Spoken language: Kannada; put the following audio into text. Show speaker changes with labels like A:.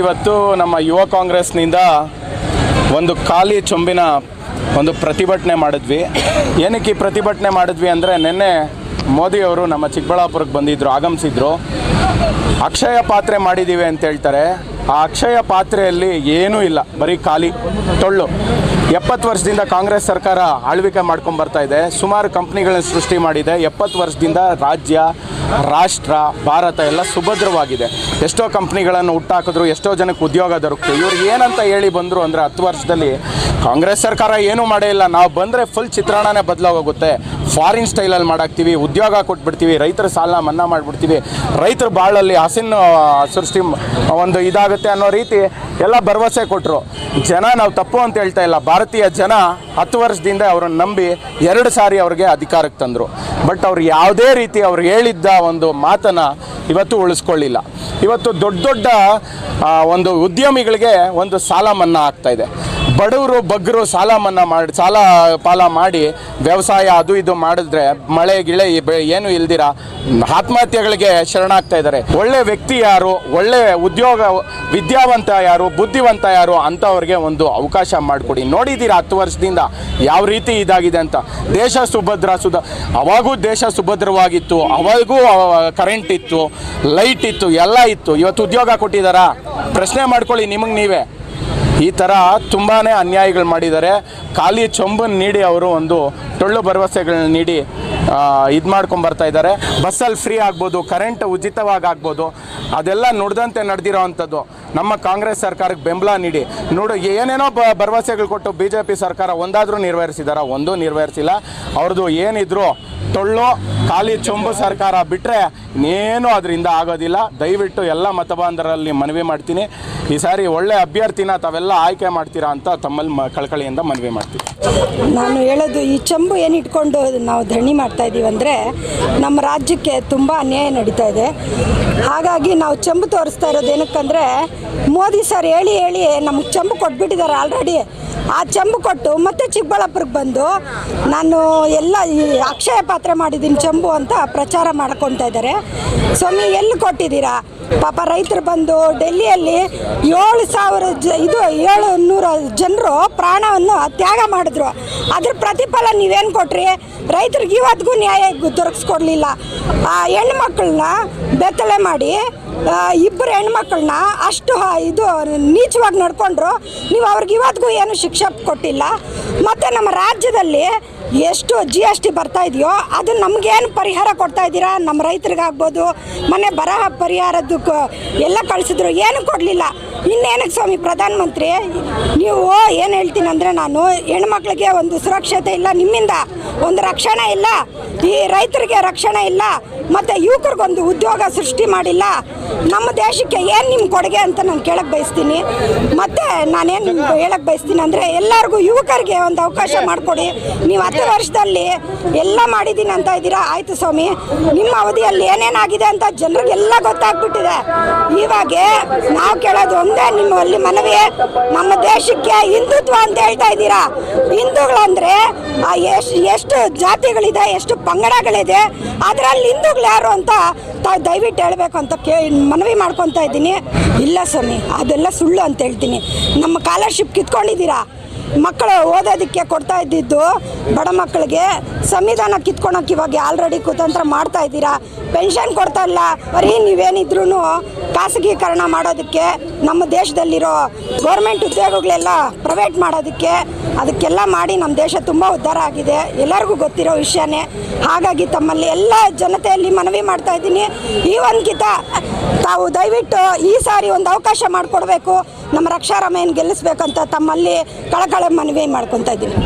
A: ಇವತ್ತು ನಮ್ಮ ಯುವ ಕಾಂಗ್ರೆಸ್ನಿಂದ ಒಂದು ಖಾಲಿ ಚೊಂಬಿನ ಒಂದು ಪ್ರತಿಭಟನೆ ಮಾಡಿದ್ವಿ. ಏನಕ್ಕೆ ಪ್ರತಿಭಟನೆ ಮಾಡಿದ್ವಿ ಅಂದರೆ ನಿನ್ನೆ ಮೋದಿಯವರು ನಮ್ಮ ಚಿಕ್ಕಬಳ್ಳಾಪುರಕ್ಕೆ ಬಂದಿದ್ದರು ಆಗಮಿಸಿದ್ರು. ಅಕ್ಷಯ ಪಾತ್ರೆ ಮಾಡಿದ್ದೀವಿ ಅಂತ ಹೇಳ್ತಾರೆ. ಆ ಅಕ್ಷಯ ಪಾತ್ರೆಯಲ್ಲಿ ಏನೂ ಇಲ್ಲ, ಬರೀ ಖಾಲಿ ಟೊಳ್ಳು ಎಪ್ಪತ್ತು ವರ್ಷದಿಂದ ಕಾಂಗ್ರೆಸ್ ಸರ್ಕಾರ ಆಳ್ವಿಕೆ ಮಾಡ್ಕೊಂಡು ಬರ್ತಾ ಇದೆ. ಸುಮಾರು ಕಂಪ್ನಿಗಳನ್ನ ಸೃಷ್ಟಿ ಮಾಡಿದೆ. ಎಪ್ಪತ್ತು ವರ್ಷದಿಂದ ರಾಜ್ಯ, ರಾಷ್ಟ್ರ, ಭಾರತ ಎಲ್ಲ ಸುಭದ್ರವಾಗಿದೆ. ಎಷ್ಟೋ ಕಂಪ್ನಿಗಳನ್ನು ಹುಟ್ಟಾಕಿದ್ರು, ಎಷ್ಟೋ ಜನಕ್ಕೆ ಉದ್ಯೋಗ ದೊರಕಿತು. ಇವ್ರು ಏನಂತ ಹೇಳಿ ಬಂದರು ಅಂದರೆ ಹತ್ತು ವರ್ಷದಲ್ಲಿ ಕಾಂಗ್ರೆಸ್ ಸರ್ಕಾರ ಏನೂ ಮಾಡೇ ಇಲ್ಲ. ನಾವು ಬಂದರೆ ಫುಲ್ ಚಿತ್ರಣನೇ ಬದಲಾಗೋಗುತ್ತೆ. ಫಾರಿನ್ ಸ್ಟೈಲಲ್ಲಿ ಮಾಡಾಕ್ತೀವಿ, ಉದ್ಯೋಗ ಕೊಟ್ಬಿಡ್ತೀವಿ, ರೈತರ ಸಾಲ ಮನ್ನಾ ಮಾಡಿಬಿಡ್ತೀವಿ. ರೈತರ ಬಾಳಲ್ಲಿ ಹಸಿನ ಸೃಷ್ಟಿ ಒಂದು ಇದಾಗುತ್ತೆ ಅನ್ನೋ ರೀತಿ ಎಲ್ಲ ಭರವಸೆ ಕೊಟ್ಟರು ಜನ ನಾವು ತಪ್ಪು ಅಂತ ಹೇಳ್ತಾ ಇಲ್ಲ. ಭಾರತೀಯ ಜನ ಹತ್ತು ವರ್ಷದಿಂದ ಅವರನ್ನು ನಂಬಿ ಎರಡು ಸಾರಿ ಅವ್ರಿಗೆ ಅಧಿಕಾರಕ್ಕೆ ತಂದರು. ಬಟ್ ಅವ್ರು ಯಾವುದೇ ರೀತಿ ಅವ್ರು ಹೇಳಿದ್ದ ಒಂದು ಮಾತನ್ನು ಇವತ್ತು ಉಳಿಸ್ಕೊಳ್ಳಿಲ್ಲ. ಇವತ್ತು ದೊಡ್ಡ ದೊಡ್ಡ ಒಂದು ಉದ್ಯಮಿಗಳಿಗೆ ಒಂದು ಸಾಲ ಮನ್ನಾ ಆಗ್ತಾ ಇದೆ. ಬಡವರು, ಬಗ್ಗರು ಸಾಲ ಮನ್ನಾ ಮಾಡಿ, ಸಾಲ ಪಾಲ ಮಾಡಿ ವ್ಯವಸಾಯ ಅದು ಇದು ಮಾಡಿದ್ರೆ ಮಳೆ, ಗಿಳೆ ಏನು ಇಲ್ದಿರ, ಆತ್ಮಹತ್ಯೆಗಳಿಗೆ ಶರಣಾಗ್ತಾ ಇದ್ದಾರೆ. ಒಳ್ಳೆ ವ್ಯಕ್ತಿ ಯಾರು, ಒಳ್ಳೆ ಉದ್ಯೋಗ, ವಿದ್ಯಾವಂತ ಯಾರು, ಬುದ್ಧಿವಂತ ಯಾರು ಅಂಥವ್ರಿಗೆ ಒಂದು ಅವಕಾಶ ಮಾಡಿಕೊಡಿ. ನೋಡಿದ್ದೀರಾ ಹತ್ತು ವರ್ಷದಿಂದ ಯಾವ ರೀತಿ ಇದಾಗಿದೆ ಅಂತ. ದೇಶ ಸುಭದ್ರ ಸುಧ ಅವಾಗೂ ದೇಶ ಸುಭದ್ರವಾಗಿತ್ತು, ಅವಾಗೂ ಕರೆಂಟ್ ಇತ್ತು ಲೈಟ್ ಇತ್ತು, ಎಲ್ಲ ಇತ್ತು. ಇವತ್ತು ಉದ್ಯೋಗ ಕೊಟ್ಟಿದ್ದಾರಾ? ಪ್ರಶ್ನೆ ಮಾಡ್ಕೊಳ್ಳಿ ನಿಮಗೆ ನೀವೇ. ಈ ಥರ ತುಂಬಾ ಅನ್ಯಾಯಗಳು ಮಾಡಿದ್ದಾರೆ. ಖಾಲಿ ಚೊಂಬನ್ನು ನೀಡಿ ಅವರು ಒಂದು ಟೊಳ್ಳು ಭರವಸೆಗಳನ್ನ ನೀಡಿ ಇದು ಮಾಡ್ಕೊಂಡು ಬರ್ತಾ ಇದ್ದಾರೆ. ಬಸ್ಸಲ್ಲಿ ಫ್ರೀ ಆಗ್ಬೋದು ಕರೆಂಟ್ ಉಚಿತವಾಗಿ ಆಗ್ಬೋದು. ಅದೆಲ್ಲ ನುಡ್ದಂತೆ ನಡೆದಿರೋ ಅಂಥದ್ದು. ನಮ್ಮ ಕಾಂಗ್ರೆಸ್ ಸರ್ಕಾರಕ್ಕೆ ಬೆಂಬಲ ನೀಡಿ. ನೋಡು, ಏನೇನೋ ಬ, ಭರವಸೆಗಳು ಕೊಟ್ಟು ಬಿ ಸರ್ಕಾರ ಒಂದಾದರೂ ನಿರ್ವಹಿಸಿದಾರ? ಒಂದೂ ನಿರ್ವಹಿಸಿಲ್ಲ. ಅವ್ರದ್ದು ಏನಿದ್ರು ಟೊಳ್ಳು ಖಾಲಿ ಚೊಂಬು ಸರ್ಕಾರ ಬಿಟ್ಟರೆ ಇನ್ನೇನು ಅದರಿಂದ ಆಗೋದಿಲ್ಲ. ದಯವಿಟ್ಟು ಎಲ್ಲ ಮತಬಾಂಧರಲ್ಲಿ ಮನವಿ ಮಾಡ್ತೀನಿ. ಈ ಸಾರಿ ಒಳ್ಳೆ ಅಭ್ಯರ್ಥಿನ ತಾವೆಲ್ಲ ಆಯ್ಕೆ ಮಾಡ್ತೀರಾ ಅಂತ ತಮ್ಮಲ್ಲಿ ಕಳಕಳಿಯಿಂದ ಮನವಿ ಮಾಡ್ತೀನಿ.
B: ನಾನು ಹೇಳೋದು, ಈ ಚಂಬು ಏನು ಇಟ್ಕೊಂಡು ನಾವು ಧರಣಿ ಮಾಡ್ತಾ ಇದ್ದೀವಿ ಅಂದರೆ ನಮ್ಮ ರಾಜ್ಯಕ್ಕೆ ತುಂಬ ಅನ್ಯಾಯ ನಡೀತಾ ಇದೆ. ಹಾಗಾಗಿ ನಾವು ಚಂಬು ತೋರಿಸ್ತಾ ಇರೋದು ಏನಕ್ಕಂದರೆ, ಮೋದಿ ಸರ್ ಹೇಳಿ ಹೇಳಿ ನಮ್ಗೆ ಚಂಬು ಕೊಟ್ಬಿಟ್ಟಿದ್ದಾರೆ ಆಲ್ರೆಡಿ ಆ ಚಂಬು ಕೊಟ್ಟು ಮತ್ತೆ ಚಿಕ್ಕಬಳ್ಳಾಪುರಕ್ಕೆ ಬಂದು ನಾನು ಎಲ್ಲ ಈ ಅಕ್ಷಯ ಪಾತ್ರೆ ಮಾಡಿದ್ದೀನಿ, ಚಂಬು ಅಂತ ಪ್ರಚಾರ ಮಾಡ್ಕೊತಾ ಇದ್ದಾರೆ. ಸ್ವಾಮಿ, ಎಲ್ಲಿ ಕೊಟ್ಟಿದ್ದೀರಾ? ಪಾಪ ರೈತರು ಬಂದು ಡೆಲ್ಲಿಯಲ್ಲಿ ಏಳು ಸಾವಿರ ಜ ಇದು ಏಳು ನೂರು ಜನರು ಪ್ರಾಣವನ್ನು ತ್ಯಾಗ ಮಾಡಿದ್ರು. ಅದ್ರ ಪ್ರತಿಫಲ ನೀವೇನು ಕೊಟ್ರಿ? ರೈತರಿಗೆ ಇವತ್ತಿಗೂ ನ್ಯಾಯ ದೊರಕಿಸ್ಕೊಡ್ಲಿಲ್ಲ. ಆ ಹೆಣ್ಮಕ್ಳನ್ನ ಬೆತ್ತಲೆ ಮಾಡಿ ಇಬ್ಬರು ಹೆಣ್ಮಕ್ಳನ್ನ ಅಷ್ಟು ಇದು ನೀಚವಾಗಿ ನಡ್ಕೊಂಡ್ರು. ನೀವು ಅವ್ರಿಗೆ ಇವತ್ತಿಗೂ ಏನು ಶಿಕ್ಷೆ ಕೊಟ್ಟಿಲ್ಲ. ಮತ್ತು ನಮ್ಮ ರಾಜ್ಯದಲ್ಲಿ ಎಷ್ಟು ಜಿ ಎಸ್ ಟಿ ಬರ್ತಾ ಇದೆಯೋ ಅದು ನಮಗೇನು ಪರಿಹಾರ ಕೊಡ್ತಾ ಇದ್ದೀರಾ? ನಮ್ಮ ರೈತರಿಗಾಗ್ಬೋದು ಮೊನ್ನೆ ಬರಹ ಪರಿಹಾರದ್ದು ಎಲ್ಲ ಕಳಿಸಿದ್ರು, ಏನು ಕೊಡಲಿಲ್ಲ. ಇನ್ನೇನಕ್ಕೆ ಸ್ವಾಮಿ, ಪ್ರಧಾನಮಂತ್ರಿ, ನೀವು ಏನು ಹೇಳ್ತೀನಿ ಅಂದರೆ ನಾನು ಹೆಣ್ಮಕ್ಳಿಗೆ ಒಂದು ಸುರಕ್ಷತೆ ಇಲ್ಲ, ನಿಮ್ಮಿಂದ ಒಂದು ರಕ್ಷಣೆ ಇಲ್ಲ, ಈ ರೈತರಿಗೆ ರಕ್ಷಣೆ ಇಲ್ಲ ಮತ್ತು ಯುವಕರಿಗೊಂದು ಉದ್ಯೋಗ ಸೃಷ್ಟಿ ಮಾಡಿಲ್ಲ. ನಮ್ಮ ದೇಶಕ್ಕೆ ಏನು ನಿಮ್ಮ ಕೊಡುಗೆ ಅಂತ ನಾನು ಕೇಳಕ್ಕೆ ಬಯಸ್ತೀನಿ. ಮತ್ತು ನಾನೇನು ಹೇಳಕ್ಕೆ ಬಯಸ್ತೀನಿ ಅಂದರೆ ಎಲ್ಲರಿಗೂ ಯುವಕರಿಗೆ ಒಂದು ಅವಕಾಶ ಮಾಡಿಕೊಡಿ. ನೀವು ಹತ್ತು ವರ್ಷದಲ್ಲಿ ಎಲ್ಲ ಮಾಡಿದ್ದೀನಿ ಅಂತ ಇದ್ದೀರಾ? ಆಯಿತು ಸ್ವಾಮಿ. ನಿಮ್ಮ ಅವಧಿಯಲ್ಲಿ ಏನೇನಾಗಿದೆ ಅಂತ ಜನರಿಗೆಲ್ಲ ಗೊತ್ತಾಗ್ಬಿಟ್ಟಿದೆ. ಇವಾಗ ನಾವು ಕೇಳೋದು ಒಂದೇ ನಿಮ್ಮಲ್ಲಿ ಮನವಿ ನಮ್ಮ ದೇಶಕ್ಕೆ ಹಿಂದುತ್ವ ಅಂತ ಹೇಳ್ತಾ ಇದ್ದೀರಾ? ಹಿಂದೂಗಳಂದ್ರೆ ಎಷ್ಟು ಎಷ್ಟು ಜಾತಿಗಳಿದೆ, ಎಷ್ಟು ಪಂಗಡಗಳಿದೆ, ಅದರಲ್ಲಿ ಹಿಂದೂಗಳು ಯಾರು ಅಂತ ತಾವು ದಯವಿಟ್ಟು ಹೇಳಬೇಕು ಅಂತ ಕೇ, ಮನವಿ ಮಾಡ್ಕೊತಾ ಇದ್ದೀನಿ. ಇಲ್ಲ ಸ್ವಾಮಿ, ಅದೆಲ್ಲ ಸುಳ್ಳು ಅಂತ ಹೇಳ್ತೀನಿ. ನಮ್ಮ ಕಾಲರ್ಶಿಪ್ ಕಿತ್ಕೊಂಡಿದ್ದೀರಾ? ಮಕ್ಕಳು ಓದೋದಕ್ಕೆ ಕೊಡ್ತಾ ಇದ್ದಿದ್ದು ಬಡ ಮಕ್ಕಳಿಗೆ ಸಂವಿಧಾನ ಕಿತ್ಕೊಳಕ್ಕೆ ಇವಾಗ ಆಲ್ರೆಡಿ ಕುತಂತ್ರ ಮಾಡ್ತಾ ಇದ್ದೀರಾ? ಪೆನ್ಷನ್ ಕೊಡ್ತಾ ಇಲ್ಲ. ಬರೀ ನೀವೇನಿದ್ರು ಖಾಸಗೀಕರಣ ಮಾಡೋದಕ್ಕೆ ನಮ್ಮ ದೇಶದಲ್ಲಿರೋ ಗೌರ್ಮೆಂಟ್ ಉದ್ಯೋಗಗಳೆಲ್ಲ ಪ್ರೈವೇಟ್ ಮಾಡೋದಕ್ಕೆ ಅದಕ್ಕೆಲ್ಲ ಮಾಡಿ ನಮ್ಮ ದೇಶ ತುಂಬ ಉದ್ಧಾರ ಆಗಿದೆ. ಎಲ್ಲರಿಗೂ ಗೊತ್ತಿರೋ ವಿಷಯನೇ. ಹಾಗಾಗಿ ತಮ್ಮಲ್ಲಿ ಎಲ್ಲ ಜನತೆಯಲ್ಲಿ ಮನವಿ ಮಾಡ್ತಾ ಇದ್ದೀನಿ. ಈ ಒಂದ್ಕಿತ ತಾವು ದಯವಿಟ್ಟು ಈ ಸಾರಿ ಒಂದು ಅವಕಾಶ ಮಾಡಿಕೊಡ್ಬೇಕು. ನಮ್ಮ ರಕ್ಷಾರಾಮಯ್ಯನ ಗೆಲ್ಲಿಸ್ಬೇಕಂತ ತಮ್ಮಲ್ಲಿ ಕಳಕಳ ಮನವಿ ಮಾಡ್ಕೊತಾ ಇದ್ದೀನಿ.